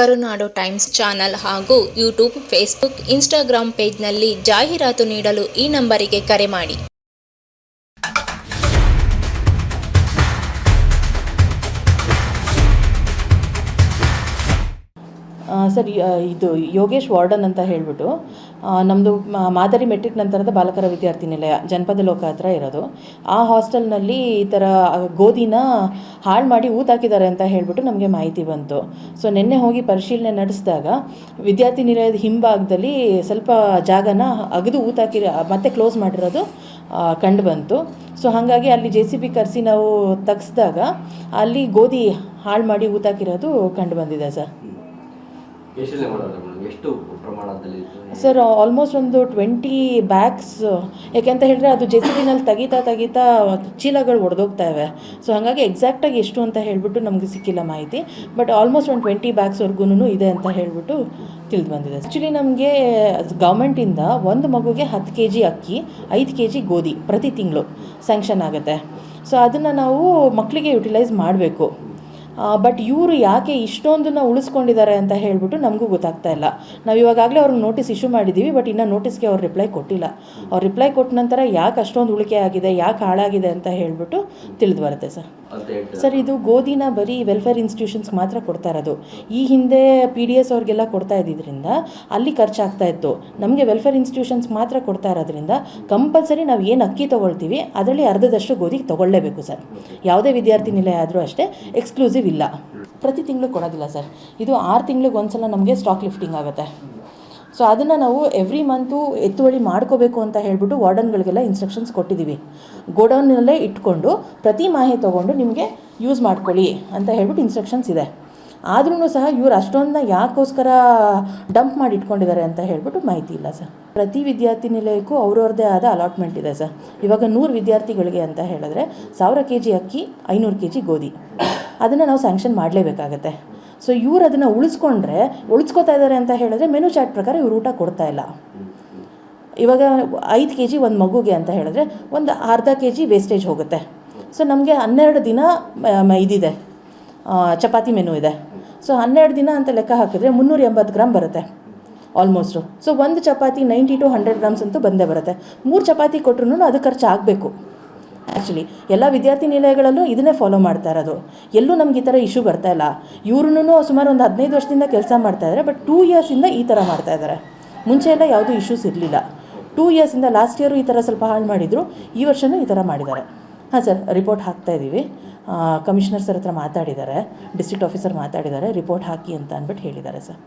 ಕರುನಾಡು times channel ಹಾಗೂ YouTube Facebook Instagram ಪೇಜ್ನಲ್ಲಿ ಜಾಹೀರಾತು ನೀಡಲು ಈ ನಂಬರಿಗೆ ಕರೆ ಮಾಡಿ. ಸರ್ ಇದು ಯೋಗೇಶ್ ವಾರ್ಡನ್ ಅಂತ ಹೇಳ್ಬಿಟ್ಟು ನಮ್ಮದು ಮಾದರಿ ಮೆಟ್ರಿಕ್ ನಂತರದ ಬಾಲಕರ ವಿದ್ಯಾರ್ಥಿ ನಿಲಯ ಜನಪದ ಲೋಕ ಹತ್ರ ಇರೋದು. ಆ ಹಾಸ್ಟೆಲ್ನಲ್ಲಿ ಈ ಥರ ಗೋಧಿನ ಹಾಳು ಮಾಡಿ ಊತಾಕಿದ್ದಾರೆ ಅಂತ ಹೇಳ್ಬಿಟ್ಟು ನಮಗೆ ಮಾಹಿತಿ ಬಂತು. ಸೊ, ನಿನ್ನೆ ಹೋಗಿ ಪರಿಶೀಲನೆ ನಡೆಸಿದಾಗ ವಿದ್ಯಾರ್ಥಿ ನಿಲಯದ ಹಿಂಭಾಗದಲ್ಲಿ ಸ್ವಲ್ಪ ಜಾಗನ ಅಗದು ಊತಾಕಿ, ಮತ್ತೆ ಕ್ಲೋಸ್ ಮಾಡಿರೋದು ಕಂಡು ಬಂತು. ಸೊ, ಹಾಗಾಗಿ ಅಲ್ಲಿ ಜೆ ಸಿ ಬಿ ಕರೆಸಿ ನಾವು ತಗ್ಸಿದಾಗ ಅಲ್ಲಿ ಗೋಧಿ ಹಾಳು ಮಾಡಿ ಊತಾಕಿರೋದು ಕಂಡು ಬಂದಿದೆ ಸರ್. ಸರ್ ಆಲ್ಮೋಸ್ಟ್ ಒಂದು ಟ್ವೆಂಟಿ ಬ್ಯಾಗ್ಸ್ ಯಾಕೆಂತ ಹೇಳಿದ್ರೆ ಅದು ಜೆ ಸಿ ಬಿನಲ್ಲಿ ತೆಗಿತಾ ತೆಗಿತಾ ಚೀಲಗಳು ಒಡೆದೋಗ್ತಾ ಇವೆ. ಸೊ ಹಾಗಾಗಿ ಎಕ್ಸಾಕ್ಟಾಗಿ ಎಷ್ಟು ಅಂತ ಹೇಳಿಬಿಟ್ಟು ನಮಗೆ ಸಿಕ್ಕಿಲ್ಲ ಮಾಹಿತಿ. ಬಟ್ ಆಲ್ಮೋಸ್ಟ್ ಒಂದು ಟ್ವೆಂಟಿ ಬ್ಯಾಗ್ಸ್ವರೆಗೂ ಇದೆ ಅಂತ ಹೇಳಿಬಿಟ್ಟು ತಿಳಿದು ಬಂದಿದೆ ಆ್ಯಕ್ಚುಲಿ ನಮಗೆ ಗೌರ್ಮೆಂಟಿಂದ ಒಂದು ಮಗುಗೆ ಹತ್ತು ಕೆ ಜಿ ಅಕ್ಕಿ, ಐದು ಕೆ ಜಿ ಗೋಧಿ ಪ್ರತಿ ತಿಂಗಳು ಸ್ಯಾಂಕ್ಷನ್ ಆಗುತ್ತೆ. ಸೊ ಅದನ್ನು ನಾವು ಮಕ್ಕಳಿಗೆ ಯುಟಿಲೈಸ್ ಮಾಡಬೇಕು. ಬಟ್ ಇವರು ಯಾಕೆ ಇಷ್ಟೊಂದನ್ನ ಉಳಿಸ್ಕೊಂಡಿದ್ದಾರೆ ಅಂತ ಹೇಳ್ಬಿಟ್ಟು ನಮಗೂ ಗೊತ್ತಾಗ್ತಾ ಇಲ್ಲ. ನಾವು ಇವಾಗಲೇ ಅವ್ರಿಗೆ ನೋಟಿಸ್ ಇಶ್ಯೂ ಮಾಡಿದ್ದೀವಿ ಬಟ್ ಇನ್ನೂ ನೋಟಿಸ್ಗೆ ಅವ್ರು ರಿಪ್ಲೈ ಕೊಟ್ಟಿಲ್ಲ. ಅವ್ರು ರಿಪ್ಲೈ ಕೊಟ್ಟ ನಂತರ ಯಾಕೆ ಅಷ್ಟೊಂದು ಉಳಿಕೆ ಆಗಿದೆ ಯಾಕೆ ಹಾಳಾಗಿದೆ ಅಂತ ಹೇಳ್ಬಿಟ್ಟು ತಿಳಿದು ಬರುತ್ತೆ ಸರ್ ಸರ್ ಇದು ಗೋಧಿನ ಬರೀ ವೆಲ್ಫೇರ್ ಇನ್ಸ್ಟಿಟ್ಯೂಷನ್ಸ್ಗೆ ಮಾತ್ರ ಕೊಡ್ತಾ ಇರೋದು. ಈ ಹಿಂದೆ ಪಿ ಡಿ ಎಸ್ ಅವ್ರಿಗೆಲ್ಲ ಕೊಡ್ತಾ ಇದ್ದಿದ್ದರಿಂದ ಅಲ್ಲಿ ಖರ್ಚಾಗ್ತಾ ಇತ್ತು. ನಮಗೆ ವೆಲ್ಫೇರ್ ಇನ್ಸ್ಟಿಟ್ಯೂಷನ್ಸ್ ಮಾತ್ರ ಕೊಡ್ತಾ ಇರೋದ್ರಿಂದ ಕಂಪಲ್ಸರಿ ನಾವು ಏನು ಅಕ್ಕಿ ತೊಗೊಳ್ತೀವಿ ಅದರಲ್ಲಿ ಅರ್ಧದಷ್ಟು ಗೋಧಿ ತೊಗೊಳ್ಳೇಬೇಕು ಸರ್. ಯಾವುದೇ ವಿದ್ಯಾರ್ಥಿ ನಿಲಯ ಆದರೂ ಅಷ್ಟೇ ಎಕ್ಸ್ಕ್ಲೂಸಿವ್ ಇಲ್ಲ. ಪ್ರತಿ ತಿಂಗಳು ಕೊಡೋದಿಲ್ಲ ಸರ್. ಇದು ಆರು ತಿಂಗಳಿಗೆ ಒಂದ್ಸಲ ನಮಗೆ ಸ್ಟಾಕ್ ಲಿಫ್ಟಿಂಗ್ ಆಗುತ್ತೆ. ಸೊ ಅದನ್ನು ನಾವು ಎವ್ರಿ ಮಂತು ಎತ್ತುವಳಿ ಮಾಡ್ಕೋಬೇಕು ಅಂತ ಹೇಳಿಬಿಟ್ಟು ವಾರ್ಡನ್ಗಳಿಗೆಲ್ಲ ಇನ್ಸ್ಟ್ರಕ್ಷನ್ಸ್ ಕೊಟ್ಟಿದ್ದೀವಿ ಗೋಡೌನ್ನಲ್ಲೇ ಇಟ್ಕೊಂಡು ಪ್ರತಿ ಮಾಹೆ ತೊಗೊಂಡು ನಿಮಗೆ ಯೂಸ್ ಮಾಡ್ಕೊಳ್ಳಿ ಅಂತ ಹೇಳ್ಬಿಟ್ಟು ಇನ್ಸ್ಟ್ರಕ್ಷನ್ಸ್ ಇದೆ. ಆದ್ರೂ ಸಹ ಇವ್ರು ಅಷ್ಟೊಂದನ್ನ ಯಾಕೋಸ್ಕರ ಡಂಪ್ ಮಾಡಿ ಇಟ್ಕೊಂಡಿದ್ದಾರೆ ಅಂತ ಹೇಳ್ಬಿಟ್ಟು ಮಾಹಿತಿ ಇಲ್ಲ ಸರ್. ಪ್ರತಿ ವಿದ್ಯಾರ್ಥಿ ನಿಲಯಕ್ಕೂ ಅವ್ರವ್ರದ್ದೇ ಆದ ಅಲಾಟ್ಮೆಂಟ್ ಇದೆ ಸರ್. ಇವಾಗ ನೂರು ವಿದ್ಯಾರ್ಥಿಗಳಿಗೆ ಅಂತ ಹೇಳಿದ್ರೆ ಸಾವಿರ ಕೆ ಜಿ ಅಕ್ಕಿ, ಐನೂರು ಕೆ ಜಿ ಗೋಧಿ. ಅದನ್ನು ನಾವು ಸ್ಯಾಂಕ್ಷನ್ ಮಾಡಲೇಬೇಕಾಗತ್ತೆ. ಸೊ ಇವ್ರು ಅದನ್ನು ಉಳಿಸ್ಕೊಂಡ್ರೆ, ಉಳಿಸ್ಕೊತಾ ಇದ್ದಾರೆ ಅಂತ ಹೇಳಿದ್ರೆ ಮೆನು ಚಾರ್ಟ್ ಪ್ರಕಾರ ಇವ್ರು ಊಟ ಕೊಡ್ತಾ ಇಲ್ಲ. ಇವಾಗ ಐದು ಕೆ ಜಿ ಒಂದು ಮಗುಗೆ ಅಂತ ಹೇಳಿದ್ರೆ ಒಂದು ಅರ್ಧ ಕೆ ಜಿ ವೇಸ್ಟೇಜ್ ಹೋಗುತ್ತೆ. ಸೊ ನಮಗೆ ಹನ್ನೆರಡು ದಿನ ಇದಿದೆ. ಚಪಾತಿ ಮೆನು ಇದೆ. ಸೊ ಹನ್ನೆರಡು ದಿನ ಅಂತ ಲೆಕ್ಕ ಹಾಕಿದ್ರೆ ಮುನ್ನೂರ ಎಂಬತ್ತು ಗ್ರಾಮ್ ಬರುತ್ತೆ. ಆಲ್ಮೋಸ್ಟು ಸೊ ಒಂದು chapati ninety to hundred grams ಅಂತೂ ಬಂದೇ ಬರುತ್ತೆ. ಮೂರು ಚಪಾತಿ ಕೊಟ್ರು ಅದು ಖರ್ಚು ಆಗಬೇಕು ಆ್ಯಕ್ಚುಲಿ ಎಲ್ಲ ವಿದ್ಯಾರ್ಥಿ ನಿಲಯಗಳಲ್ಲೂ ಇದನ್ನೇ ಫಾಲೋ ಮಾಡ್ತಾ ಇರೋದು. ಎಲ್ಲೂ ನಮ್ಗೆ ಈ ಥರ ಇಶ್ಯೂ ಬರ್ತಾ ಇಲ್ಲ. ಇವ್ರೂ ಸುಮಾರು ಒಂದು ಹದಿನೈದು ವರ್ಷದಿಂದ ಕೆಲಸ ಮಾಡ್ತಾ ಇದ್ದಾರೆ ಬಟ್ ಟೂ ಇಯರ್ಸಿಂದ ಈ ಥರ ಮಾಡ್ತಾ ಇದ್ದಾರೆ ಮುಂಚೆ ಎಲ್ಲ ಯಾವುದೂ ಇಶ್ಯೂಸ್ ಇರಲಿಲ್ಲ. ಟೂ ಇಯರ್ಸಿಂದ ಲಾಸ್ಟ್ ಇಯರು ಈ ಥರ ಸ್ವಲ್ಪ ಹಾಳು ಮಾಡಿದರು, ಈ ವರ್ಷವೂ ಈ ಥರ ಮಾಡಿದ್ದಾರೆ. ಹಾಂ ಸರ್ ರಿಪೋರ್ಟ್ ಹಾಕ್ತಾ ಇದ್ದೀವಿ ಕಮಿಷನರ್ ಸರ್ ಹತ್ರ ಮಾತಾಡಿದ್ದಾರೆ ಡಿಸ್ಟ್ರಿಕ್ಟ್ ಆಫೀಸರ್ ಮಾತಾಡಿದ್ದಾರೆ ರಿಪೋರ್ಟ್ ಹಾಕಿ ಅಂತ ಅಂದ್ಬಿಟ್ಟು ಹೇಳಿದ್ದಾರೆ ಸರ್.